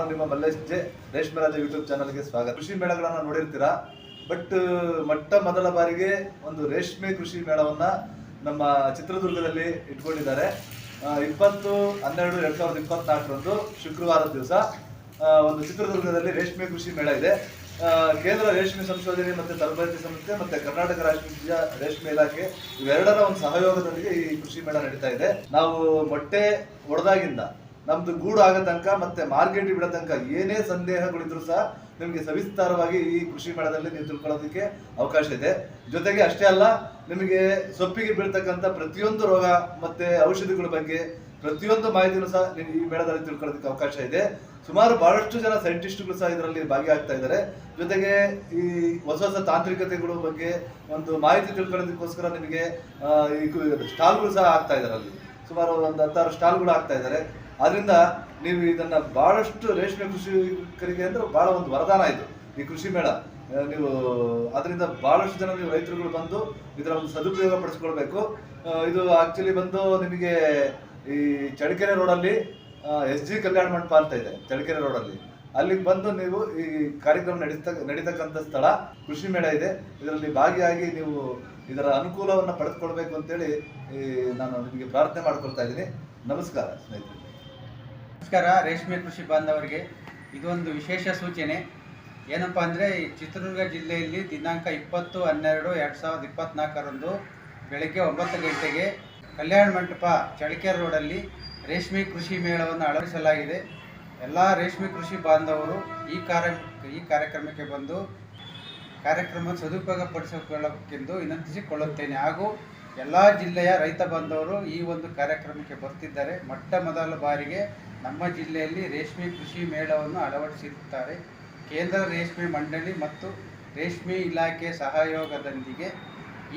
ನಾನು ನಿಮ್ಮ ಮಲ್ಲೇಶ್ ಜೆ, ರೇಷ್ಮೆ ರಾಜ ಯೂಟ್ಯೂಬ್ ಚಾನಲ್ಗೆ ಸ್ವಾಗತ. ಕೃಷಿ ಮೇಳಗಳನ್ನ ನೋಡಿರ್ತೀರಾ? ಬಟ್ ಮೊಟ್ಟ ಮೊದಲ ಬಾರಿಗೆ ಒಂದು ರೇಷ್ಮೆ ಕೃಷಿ ಮೇಳವನ್ನ ನಮ್ಮ ಚಿತ್ರದುರ್ಗದಲ್ಲಿ ಇಟ್ಕೊಂಡಿದ್ದಾರೆ. ಇಪ್ಪತ್ತು ಹನ್ನೆರಡು ಎರಡ್ ಸಾವಿರದ ಇಪ್ಪತ್ನಾಲ್ಕರಂದು ಶುಕ್ರವಾರದ ದಿವಸ ಒಂದು ಚಿತ್ರದುರ್ಗದಲ್ಲಿ ರೇಷ್ಮೆ ಕೃಷಿ ಮೇಳ ಇದೆ. ಕೇಂದ್ರ ರೇಷ್ಮೆ ಸಂಶೋಧನೆ ಮತ್ತೆ ತರಬೇತಿ ಸಂಸ್ಥೆ ಮತ್ತೆ ಕರ್ನಾಟಕ ರಾಜ್ಯ ರೇಷ್ಮೆ ಇಲಾಖೆ ಇವೆರಡರ ಒಂದು ಸಹಯೋಗದೊಂದಿಗೆ ಈ ಕೃಷಿ ಮೇಳ ನಡೀತಾ ಇದೆ. ನಾವು ಮೊಟ್ಟೆ ಒಡೆದಾಗಿಂದ ನಮ್ದು ಗೂಡು ಆಗೋ ತನಕ ಮತ್ತೆ ಮಾರ್ಕೆಟ್ ಬಿಡೋ ತನಕ ಏನೇ ಸಂದೇಹಗಳಿದ್ರು ಸಹ ನಿಮಗೆ ಸವಿಸ್ತಾರವಾಗಿ ಈ ಕೃಷಿ ಮೇಳದಲ್ಲಿ ನೀವು ತಿಳ್ಕೊಳ್ಳೋದಕ್ಕೆ ಅವಕಾಶ ಇದೆ. ಜೊತೆಗೆ ಅಷ್ಟೇ ಅಲ್ಲ, ನಿಮಗೆ ಸೊಪ್ಪಿಗೆ ಬೀಳ್ತಕ್ಕಂಥ ಪ್ರತಿಯೊಂದು ರೋಗ ಮತ್ತೆ ಔಷಧಿಗಳ ಬಗ್ಗೆ ಪ್ರತಿಯೊಂದು ಮಾಹಿತಿನೂ ಸಹ ನೀವು ಈ ಮೇಳದಲ್ಲಿ ತಿಳ್ಕೊಳ್ಳೋದಕ್ಕೆ ಅವಕಾಶ ಇದೆ. ಸುಮಾರು ಬಹಳಷ್ಟು ಜನ ಸೈಂಟಿಸ್ಟ್ಗಳು ಸಹ ಇದರಲ್ಲಿ ಭಾಗಿಯಾಗ್ತಾ ಇದ್ದಾರೆ. ಜೊತೆಗೆ ಈ ಹೊಸ ಹೊಸ ತಾಂತ್ರಿಕತೆಗಳ ಬಗ್ಗೆ ಒಂದು ಮಾಹಿತಿ ತಿಳ್ಕೊಳ್ಳೋದಕ್ಕೋಸ್ಕರ ನಿಮಗೆ ಈ ಸ್ಟಾಲ್ಗಳು ಸಹ ಆಗ್ತಾ ಇದ್ದಾರೆ ಅಲ್ಲಿ. ಸುಮಾರು ಒಂದು ಹತ್ತಾರು ಸ್ಟಾಲ್ಗಳು ಆಗ್ತಾ ಇದ್ದಾರೆ. ಆದ್ರಿಂದ ನೀವು ಇದನ್ನ ಬಹಳಷ್ಟು ರೇಷ್ಮೆ ಕೃಷಿಕರಿಗೆ ಅಂದ್ರೆ ಬಹಳ ಒಂದು ವರದಾನ ಇದು. ಈ ಕೃಷಿ ಮೇಳ. ನೀವು ಅದರಿಂದ ಬಹಳಷ್ಟು ಜನ ನೀವು ರೈತರುಗಳು ಬಂದು ಇದರ ಒಂದು ಸದುಪಯೋಗ ಪಡಿಸ್ಕೊಳ್ಬೇಕು. ಇದು ಆಕ್ಚುಲಿ ಬಂದು ನಿಮಗೆ ಈ ಚಳ್ಳಕೆರೆ ರೋಡಲ್ಲಿ ಎಸ್ ಜಿ ಕಲ್ಯಾಣ ಮಂಟಪ ಅಂತ ಇದೆ, ಚಳ್ಳಕೆರೆ ರೋಡಲ್ಲಿ ಅಲ್ಲಿಗೆ ಬಂದು ನೀವು ಈ ಕಾರ್ಯಕ್ರಮ ನಡೀತ, ನಡೀತಕ್ಕಂಥ ಸ್ಥಳ, ಕೃಷಿ ಮೇಳ ಇದೆ. ಇದರಲ್ಲಿ ಭಾಗಿಯಾಗಿ ನೀವು ಇದರ ಅನುಕೂಲವನ್ನು ಪಡೆದುಕೊಳ್ಬೇಕು ಅಂತೇಳಿ ನಾನು ನಿಮಗೆ ಪ್ರಾರ್ಥನೆ ಮಾಡ್ಕೊಳ್ತಾ ಇದ್ದೀನಿ. ನಮಸ್ಕಾರ ಸ್ನೇಹಿತರೆ. ನಮಸ್ಕಾರ, ರೇಷ್ಮೆ ಕೃಷಿ ಬಾಂಧವರಿಗೆ. ಇದೊಂದು ವಿಶೇಷ ಸೂಚನೆ. ಏನಪ್ಪ ಅಂದರೆ ಚಿತ್ರದುರ್ಗ ಜಿಲ್ಲೆಯಲ್ಲಿ ದಿನಾಂಕ ಇಪ್ಪತ್ತು, ಹನ್ನೆರಡು, ಎರಡು ಸಾವಿರದ ಇಪ್ಪತ್ತ್ನಾಲ್ಕರಂದು ಬೆಳಗ್ಗೆ ಒಂಬತ್ತು ಗಂಟೆಗೆ ಕಲ್ಯಾಣ ಮಂಟಪ ಚಳಕೆರೆ ರೋಡಲ್ಲಿ ರೇಷ್ಮೆ ಕೃಷಿ ಮೇಳವನ್ನು ಅಳವಡಿಸಲಾಗಿದೆ ಎಲ್ಲ ರೇಷ್ಮೆ ಕೃಷಿ ಬಾಂಧವರು ಈ ಕಾರ್ಯ, ಈ ಕಾರ್ಯಕ್ರಮಕ್ಕೆ ಬಂದು ಕಾರ್ಯಕ್ರಮ ಸದುಪಯೋಗ ಪಡಿಸಿಕೊಳ್ಳಬೇಕೆಂದು ವಿನಂತಿಸಿಕೊಳ್ಳುತ್ತೇನೆ. ಹಾಗೂ ಎಲ್ಲ ಜಿಲ್ಲೆಯ ರೈತ ಬಾಂಧವರು ಈ ಒಂದು ಕಾರ್ಯಕ್ರಮಕ್ಕೆ ಬರ್ತಿದ್ದಾರೆ. ಮೊಟ್ಟ ಮೊದಲ ಬಾರಿಗೆ ನಮ್ಮ ಜಿಲ್ಲೆಯಲ್ಲಿ ರೇಷ್ಮೆ ಕೃಷಿ ಮೇಳವನ್ನು ಅಳವಡಿಸಿರುತ್ತಾರೆ. ಕೇಂದ್ರ ರೇಷ್ಮೆ ಮಂಡಳಿ ಮತ್ತು ರೇಷ್ಮೆ ಇಲಾಖೆ ಸಹಯೋಗದೊಂದಿಗೆ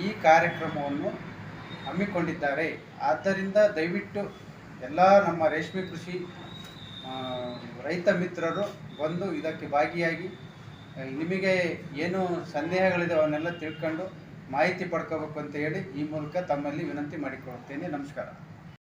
ಈ ಕಾರ್ಯಕ್ರಮವನ್ನು ಹಮ್ಮಿಕೊಂಡಿದ್ದಾರೆ. ಆದ್ದರಿಂದ ದಯವಿಟ್ಟು ಎಲ್ಲ ನಮ್ಮ ರೇಷ್ಮೆ ಕೃಷಿ ರೈತ ಮಿತ್ರರು ಬಂದು ಇದಕ್ಕೆ ಭಾಗಿಯಾಗಿ, ನಿಮಗೆ ಏನು ಸಂದೇಹಗಳಿದೆ ಅವನ್ನೆಲ್ಲ ತಿಳ್ಕೊಂಡು ಮಾಹಿತಿ ಪಡ್ಕೋಬೇಕು ಅಂತ ಹೇಳಿ ಈ ಮೂಲಕ ತಮ್ಮಲ್ಲಿ ವಿನಂತಿ ಮಾಡಿಕೊಳ್ಳುತ್ತೇನೆ. ನಮಸ್ಕಾರ.